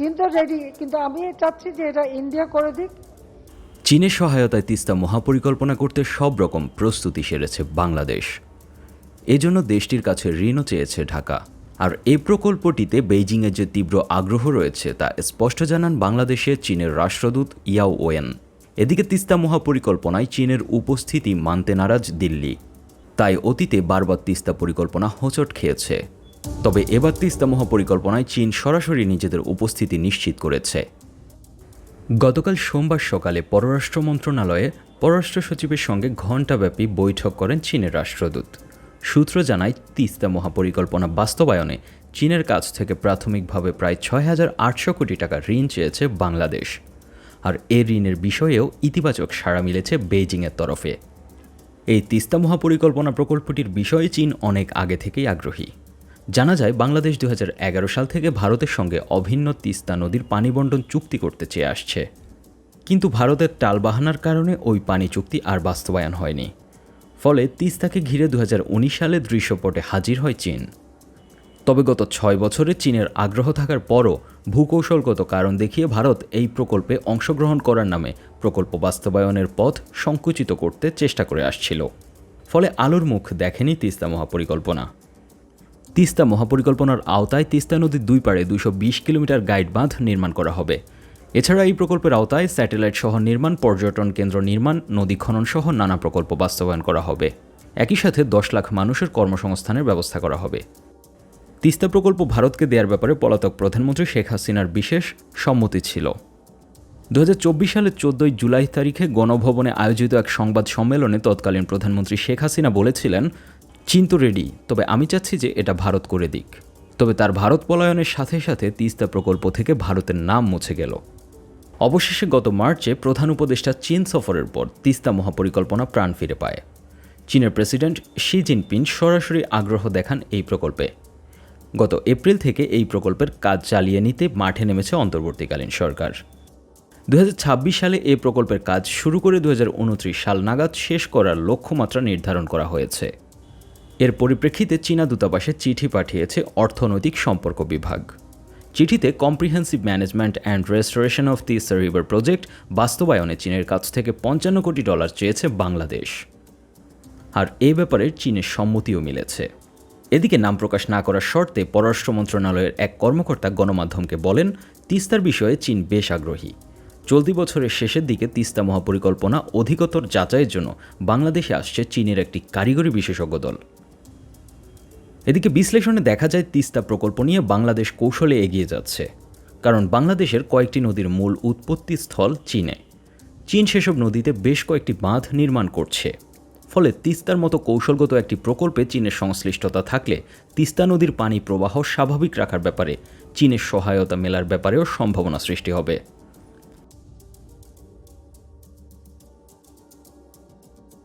চীন তো রেডি কিন্তু আমি চাচ্ছি যে এটা ইন্ডিয়া করে দিক। চীনের সহায়তায় তিস্তা মহাপরিকল্পনা করতে সব রকম প্রস্তুতি সেরেছে বাংলাদেশ। এজন্য দেশটির কাছে ঋণও চেয়েছে ঢাকা। আর এই প্রকল্পটিতে বেইজিংয়ের যে তীব্র আগ্রহ রয়েছে, তা স্পষ্ট জানান বাংলাদেশে চীনের রাষ্ট্রদূত ইয়াও ওয়েন। এদিকে তিস্তা মহাপরিকল্পনায় চীনের উপস্থিতি মানতে নারাজ দিল্লি। তাই অতীতে বারবার তিস্তা পরিকল্পনা হোঁচট খেয়েছে। তবে এবার তিস্তা মহাপরিকল্পনায় চীন সরাসরি নিজেদের উপস্থিতি নিশ্চিত করেছে। গতকাল সোমবার সকালে পররাষ্ট্র মন্ত্রণালয়ে পররাষ্ট্র সচিবের সঙ্গে ঘণ্টাব্যাপী বৈঠক করেন চীনের রাষ্ট্রদূত। সূত্র জানায়, তিস্তা মহাপরিকল্পনা বাস্তবায়নে চীনের কাছ থেকে প্রাথমিকভাবে প্রায় ছয় হাজার আটশো কোটি টাকা ঋণ চেয়েছে বাংলাদেশ। আর এ ঋণের বিষয়েও ইতিবাচক সাড়া মিলেছে বেইজিংয়ের তরফে। এই তিস্তা মহাপরিকল্পনা প্রকল্পটির বিষয়ে চীন অনেক আগে থেকেই আগ্রহী। জানা যায়, বাংলাদেশ দু হাজার এগারো সাল থেকে ভারতের সঙ্গে অভিন্ন তিস্তা নদীর পানি বণ্টন চুক্তি করতে চেয়ে আসছে। কিন্তু ভারতের টালবাহানার কারণে ওই পানি চুক্তি আর বাস্তবায়ন হয়নি। ফলে তিস্তাকে ঘিরে দু হাজার উনিশ সালে দৃশ্যপটে হাজির হয় চীন। তবে গত ছয় বছরে চীনের আগ্রহ থাকার পরও ভূকৌশলগত কারণ দেখিয়ে ভারত এই প্রকল্পে অংশগ্রহণ করার নামে প্রকল্প বাস্তবায়নের পথ সংকুচিত করতে চেষ্টা করে আসছিল। ফলে আলোর মুখ দেখেনি তিস্তা মহাপরিকল্পনা। তিস্তা মহাপরিকল্পনার আওতায় তিস্তা নদীর দুই পাড়ে দুশো বিশ কিলোমিটার গাইড বাঁধ নির্মাণ করা হবে। এছাড়া এই প্রকল্পের আওতায় স্যাটেলাইট শহর নির্মাণ, পর্যটন কেন্দ্র নির্মাণ, নদী খনন সহ নানা প্রকল্প বাস্তবায়ন করা হবে। একই সাথে দশ লাখ মানুষের কর্মসংস্থানের ব্যবস্থা করা হবে। তিস্তা প্রকল্প ভারতকে দেওয়ার ব্যাপারে পলাতক প্রধানমন্ত্রী শেখ হাসিনার বিশেষ সম্মতি ছিল। দু হাজার চব্বিশ সালের চোদ্দই জুলাই তারিখে গণভবনে আয়োজিত এক সংবাদ সম্মেলনে তৎকালীন প্রধানমন্ত্রী শেখ হাসিনা বলেছিলেন চীন তো রেডি তবে আমি চাচ্ছি যে এটা ভারত করে দিক। তবে তার ভারত পলায়নের সাথে সাথে তিস্তা প্রকল্প থেকে ভারতের নাম মুছে গেল। অবশেষে গত মার্চে প্রধান উপদেষ্টা চীন সফরের পর তিস্তা মহাপরিকল্পনা প্রাণ ফিরে পায়। চীনের প্রেসিডেন্ট শি জিনপিং সরাসরি আগ্রহ দেখান এই প্রকল্পে। গত এপ্রিল থেকে এই প্রকল্পের কাজ চালিয়ে নিতে মাঠে নেমেছে অন্তর্বর্তীকালীন সরকার। দু হাজার ছাব্বিশ সালে এই প্রকল্পের কাজ শুরু করে দু হাজার উনত্রিশ সাল নাগাদ শেষ করার লক্ষ্যমাত্রা নির্ধারণ করা হয়েছে। এর পরিপ্রেক্ষিতে চীনা দূতাবাসে চিঠি পাঠিয়েছে অর্থনৈতিক সম্পর্ক বিভাগ। চিঠিতে comprehensive management and restoration of Teesta river project বাস্তবায়নে চীনের কাছ থেকে পঞ্চান্ন কোটি ডলার চেয়েছে বাংলাদেশ। আর এ ব্যাপারে চীনের সম্মতিও মিলেছে। এদিকে নাম প্রকাশ না করার শর্তে পররাষ্ট্র মন্ত্রণালয়ের এক কর্মকর্তা গণমাধ্যমকে বলেন, তিস্তার বিষয়ে চীন বেশ আগ্রহী। চলতি বছরের শেষের দিকে তিস্তা মহাপরিকল্পনা অধিকতর যাচাইয়ের জন্য বাংলাদেশে আসছে চীনের একটি কারিগরি বিশেষজ্ঞ দল। এদিকে বিশ্লেষণে দেখা যায় তিস্তা প্রকল্প নিয়ে বাংলাদেশ কৌশলে এগিয়ে যাচ্ছে, কারণ বাংলাদেশের কয়েকটি নদীর মূল উৎপত্তি স্থল চীনে। চীন সেসব নদীতে বেশ কয়েকটি বাঁধ নির্মাণ করছে, ফলে তিস্তার মতো কৌশলগত একটি প্রকল্পে চীনের সংশ্লিষ্টতা থাকলে তিস্তা নদীর পানি প্রবাহ স্বাভাবিক রাখার ব্যাপারে চীনের সহায়তা মেলার ব্যাপারেও সম্ভাবনা সৃষ্টি হবে।